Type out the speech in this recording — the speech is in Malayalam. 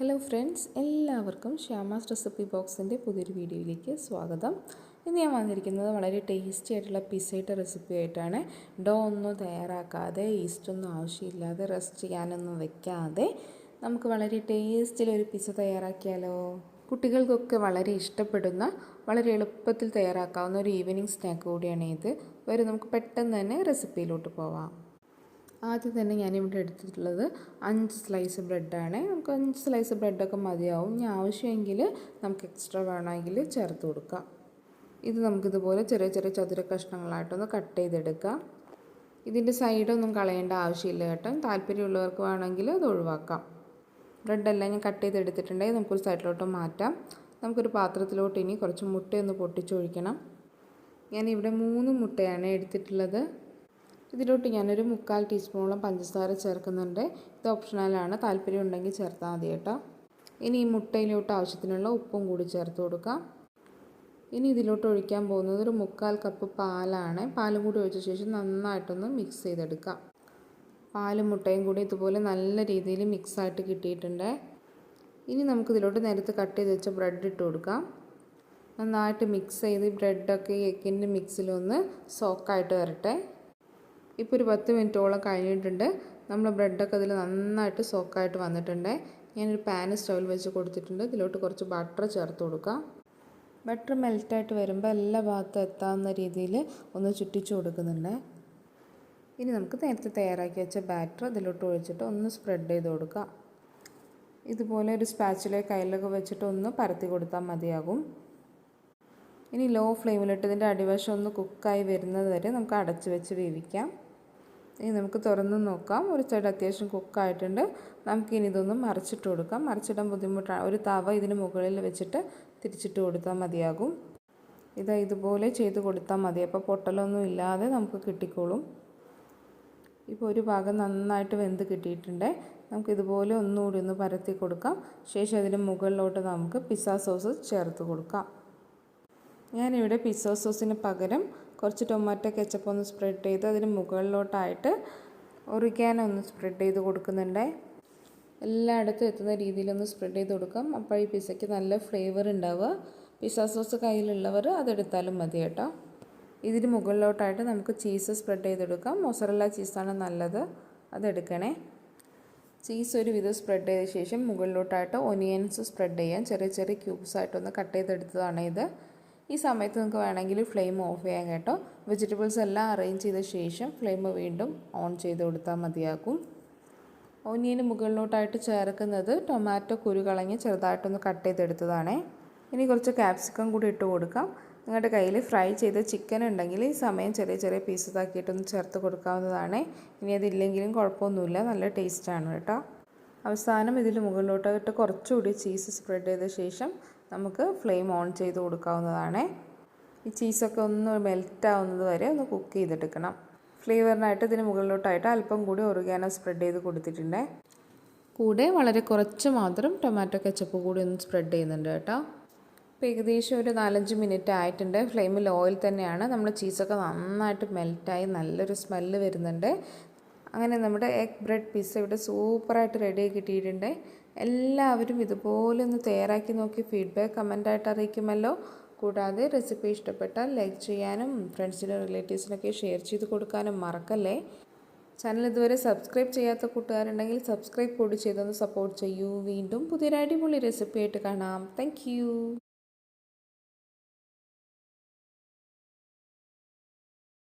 ഹലോ ഫ്രണ്ട്സ് എല്ലാവർക്കും ശ്യാമാസ് റെസിപ്പി ബോക്സിന്റെ പുതിയൊരു വീഡിയോയിലേക്ക് സ്വാഗതം. ഇന്ന് ഞാൻ വന്നിരിക്കുന്നത് വളരെ ടേസ്റ്റി ആയിട്ടുള്ള പിസയുടെ റെസിപ്പി ആയിട്ടാണ്. ഡോ ഒന്നും തയ്യാറാക്കാതെ ഈസ്റ്റൊന്നും ആവശ്യമില്ലാതെ റെസ്റ്റ് ചെയ്യാനൊന്നും വെക്കാതെ നമുക്ക് വളരെ ടേസ്റ്റിലൊരു പിസ തയ്യാറാക്കിയാലോ? കുട്ടികൾക്കൊക്കെ വളരെ ഇഷ്ടപ്പെടുന്ന വളരെ എളുപ്പത്തിൽ തയ്യാറാക്കാവുന്ന ഒരു ഈവനിങ് സ്നാക്ക് കൂടിയാണ് ഇത് വരെ നമുക്ക് പെട്ടെന്ന് തന്നെ റെസിപ്പിയിലോട്ട് പോവാം. ആദ്യം തന്നെ ഞാനിവിടെ എടുത്തിട്ടുള്ളത് അഞ്ച് സ്ലൈസ് ബ്രെഡാണ് നമുക്ക് അഞ്ച് സ്ലൈസ് ബ്രെഡൊക്കെ മതിയാവും. ഇനി ആവശ്യമെങ്കിൽ നമുക്ക് എക്സ്ട്രാ വേണമെങ്കിൽ ചേർത്ത് കൊടുക്കാം. ഇത് നമുക്കിതുപോലെ ചെറിയ ചെറിയ ചതുര കഷ്ണങ്ങളായിട്ടൊന്ന് കട്ട് ചെയ്തെടുക്കാം. ഇതിന്റെ സൈഡൊന്നും കളയേണ്ട ആവശ്യമില്ല കേട്ടോ. താല്പര്യമുള്ളവർക്ക് വേണമെങ്കിൽ അത് ഒഴിവാക്കാം. ബ്രെഡെല്ലാം ഞാൻ കട്ട് ചെയ്തെടുത്തിട്ടുണ്ടെങ്കിൽ നമുക്കൊരു സൈഡിലോട്ട് മാറ്റാം. നമുക്കൊരു പാത്രത്തിലോട്ട് ഇനി കുറച്ച് മുട്ടയൊന്ന് പൊട്ടിച്ചൊഴിക്കണം. ഞാനിവിടെ മൂന്ന് മുട്ടയാണ് എടുത്തിട്ടുള്ളത്. ഇതിലോട്ട് ഞാനൊരു മുക്കാൽ ടീസ്പൂണോളം പഞ്ചസാര ചേർക്കുന്നുണ്ട്. ഇത് ഓപ്ഷണലാണ്. താല്പര്യം ഉണ്ടെങ്കിൽ ചേർത്താൽ മതി കേട്ടോ. ഇനി ഈ മുട്ടയിലോട്ട് ആവശ്യത്തിനുള്ള ഉപ്പും കൂടി ചേർത്ത് കൊടുക്കാം. ഇനി ഇതിലോട്ട് ഒഴിക്കാൻ പോകുന്നത് ഒരു മുക്കാൽ കപ്പ് പാലാണ്. പാലും കൂടി ഒഴിച്ച ശേഷം നന്നായിട്ടൊന്ന് മിക്സ് ചെയ്തെടുക്കാം. പാലും മുട്ടയും കൂടി ഇതുപോലെ നല്ല രീതിയിൽ മിക്സായിട്ട് കിട്ടിയിട്ടുണ്ട്. ഇനി നമുക്കിതിലോട്ട് നേരത്തെ കട്ട് ചെയ്ത് വെച്ച ബ്രെഡ് ഇട്ട് കൊടുക്കാം. നന്നായിട്ട് മിക്സ് ചെയ്ത് ബ്രെഡൊക്കെ എക്കിന്റെ മിക്സിലൊന്ന് സോക്കായിട്ട് വരട്ടെ. ഇപ്പോൾ ഒരു പത്ത് മിനിറ്റോളം കഴിഞ്ഞിട്ടുണ്ട്. നമ്മൾ ബ്രെഡൊക്കെ അതിൽ നന്നായിട്ട് സോക്കായിട്ട് വന്നിട്ടുണ്ട്. ഞാനൊരു പാൻ സ്റ്റൗവിൽ വെച്ച് കൊടുത്തിട്ടുണ്ട്. ഇതിലോട്ട് കുറച്ച് ബട്ടർ ചേർത്ത് കൊടുക്കാം. ബട്ടർ മെൽറ്റായിട്ട് വരുമ്പോൾ എല്ലാ ഭാഗത്തും എത്താവുന്ന രീതിയിൽ ഒന്ന് ചുറ്റിച്ചു കൊടുക്കുന്നുണ്ട്. ഇനി നമുക്ക് നേരത്തെ തയ്യാറാക്കി വെച്ച ബാറ്റർ ഇതിലോട്ട് ഒഴിച്ചിട്ട് ഒന്ന് സ്പ്രെഡ് ചെയ്ത് കൊടുക്കാം. ഇതുപോലെ ഒരു സ്പാച്ചിലെ കയ്യിലൊക്കെ വെച്ചിട്ട് ഒന്ന് പരത്തി കൊടുത്താൽ മതിയാകും. ഇനി ലോ ഫ്ലെയിമിലിട്ട് ഇതിന്റെ അടിവശം ഒന്ന് കുക്കായി വരുന്നത് വരെ നമുക്ക് അടച്ച് വെച്ച് വേവിക്കാം. ഇനി നമുക്ക് തുറന്ന് നോക്കാം. ഒരു സൈഡ് അത്യാവശ്യം കുക്കായിട്ടുണ്ട് നമുക്കിനി ഇതൊന്ന് മറിച്ചിട്ട് കൊടുക്കാം. മറിച്ചിടാൻ ബുദ്ധിമുട്ടാണ് ഒരു തവ ഇതിന് മുകളിൽ വെച്ചിട്ട് തിരിച്ചിട്ട് കൊടുത്താൽ മതിയാകും. ഇത് ഇതുപോലെ ചെയ്ത് കൊടുത്താൽ മതി. അപ്പോൾ പൊട്ടലൊന്നും ഇല്ലാതെ നമുക്ക് കിട്ടിക്കോളും. ഇപ്പോൾ ഒരു ഭാഗം നന്നായിട്ട് വെന്ത് കിട്ടിയിട്ടുണ്ട്. നമുക്ക് ഇതുപോലെ ഒന്നുകൂടി ഒന്ന് പരത്തി കൊടുക്കാം. ശേഷം അതിന് മുകളിലോട്ട് നമുക്ക് പിസ്സ സോസ് ചേർത്ത് കൊടുക്കാം. ഞാനിവിടെ പിസ്സ സോസിന് പകരം കുറച്ച് ടൊമാറ്റോ കെച്ചപ്പ് ഒന്ന് സ്പ്രെഡ് ചെയ്ത് അതിന് മുകളിലോട്ടായിട്ട് ഒറിഗാനോ ഒന്ന് സ്പ്രെഡ് ചെയ്ത് കൊടുക്കുന്നുണ്ട്. എല്ലായിടത്തും എത്തുന്ന രീതിയിലൊന്ന് സ്പ്രെഡ് ചെയ്ത് കൊടുക്കാം. അപ്പോൾ ഈ പിസ്സയ്ക്ക് നല്ല ഫ്ലേവർ ഉണ്ടാവുക. പിസ്സ സോസ് കയ്യിലുള്ളവർ അതെടുത്താലും മതി കേട്ടോ. ഇതിന് മുകളിലോട്ടായിട്ട് നമുക്ക് ചീസ് സ്പ്രെഡ് ചെയ്തെടുക്കാം. മൊസറല്ല ചീസാണ് നല്ലത്. അതെടുക്കണേ. ചീസ് ഒരു വിധം സ്പ്രെഡ് ചെയ്ത ശേഷം മുകളിലോട്ടായിട്ട് ഒനിയൻസ് സ്പ്രെഡ് ചെയ്യാം. ചെറിയ ചെറിയ ക്യൂബ്സ് ആയിട്ടൊന്ന് കട്ട് ചെയ്തെടുത്തതാണ് ഇത്. ഈ സമയത്ത് നിങ്ങൾക്ക് വേണമെങ്കിൽ ഫ്ലെയിം ഓഫ് ചെയ്യാൻ കേട്ടോ. വെജിറ്റബിൾസ് എല്ലാം അറേഞ്ച് ചെയ്ത ശേഷം ഫ്ലെയിം വീണ്ടും ഓൺ ചെയ്ത് കൊടുത്താൽ മതിയാകും. ഓനിയന് മുകളിലോട്ടായിട്ട് ചേർക്കുന്നത് ടൊമാറ്റോ കുരു കളഞ്ഞ് ചെറുതായിട്ടൊന്ന് കട്ട് ചെയ്തെടുത്തതാണേ. ഇനി കുറച്ച് ക്യാപ്സിക്കം കൂടി ഇട്ട് കൊടുക്കാം. നിങ്ങളുടെ കയ്യിൽ ഫ്രൈ ചെയ്ത ചിക്കൻ ഉണ്ടെങ്കിൽ ഈ സമയം ചെറിയ ചെറിയ പീസസ് ആക്കിയിട്ടൊന്ന് ചേർത്ത് കൊടുക്കാവുന്നതാണ്. ഇനി അതില്ലെങ്കിലും കുഴപ്പമൊന്നുമില്ല. നല്ല ടേസ്റ്റാണ് കേട്ടോ. അവസാനം ഇതിൽ മുകളിലോട്ടായിട്ട് കുറച്ചുകൂടി ചീസ് സ്പ്രെഡ് ചെയ്ത ശേഷം നമുക്ക് ഫ്ലെയിം ഓൺ ചെയ്ത് കൊടുക്കാവുന്നതാണ്. ഈ ചീസൊക്കെ ഒന്ന് മെൽറ്റ് ആവുന്നത് വരെ ഒന്ന് കുക്ക് ചെയ്തെടുക്കണം. ഫ്ലേവറിനായിട്ട് ഇതിന് മുകളിലോട്ടായിട്ട് അല്പം കൂടി ഒറിഗാനോ സ്പ്രെഡ് ചെയ്ത് കൊടുത്തിട്ടുണ്ട്. കൂടെ വളരെ കുറച്ച് മാത്രം ടൊമാറ്റോ കെച്ചപ്പ് കൂടി ഒന്ന് സ്പ്രെഡ് ചെയ്യുന്നുണ്ട് കേട്ടോ. ഇപ്പോൾ ഏകദേശം ഒരു നാലഞ്ച് മിനിറ്റ് ആയിട്ടുണ്ട്. ഫ്ലെയിമിൽ ഓയിൽ തന്നെയാണ്. നമ്മൾ ചീസൊക്കെ നന്നായിട്ട് മെൽറ്റായി നല്ലൊരു സ്മെല്ല് വരുന്നുണ്ട്. അങ്ങനെ നമ്മുടെ എഗ് ബ്രെഡ് പിസ്സ ഇവിടെ സൂപ്പറായിട്ട് റെഡി കിട്ടിയിട്ടുണ്ട്. എല്ലാവരും ഇതുപോലെ ഒന്ന് തയ്യാറാക്കി നോക്കി ഫീഡ്ബാക്ക് കമന്റായിട്ട് അറിയിക്കുമല്ലോ. കൂടാതെ റെസിപ്പി ഇഷ്ടപ്പെട്ടാൽ ലൈക്ക് ചെയ്യാനും ഫ്രണ്ട്സിനും റിലേറ്റീവ്സിനൊക്കെ ഷെയർ ചെയ്ത് കൊടുക്കാനും മറക്കല്ലേ? ചാനൽ ഇതുവരെ സബ്സ്ക്രൈബ് ചെയ്യാത്ത കൂട്ടുകാരുണ്ടെങ്കിൽ സബ്സ്ക്രൈബ് കൂടി ചെയ്തൊന്ന് സപ്പോർട്ട് ചെയ്യൂ. വീണ്ടും പുതിയൊരു അടിപൊളി റെസിപ്പി ആയിട്ട് കാണാം. താങ്ക്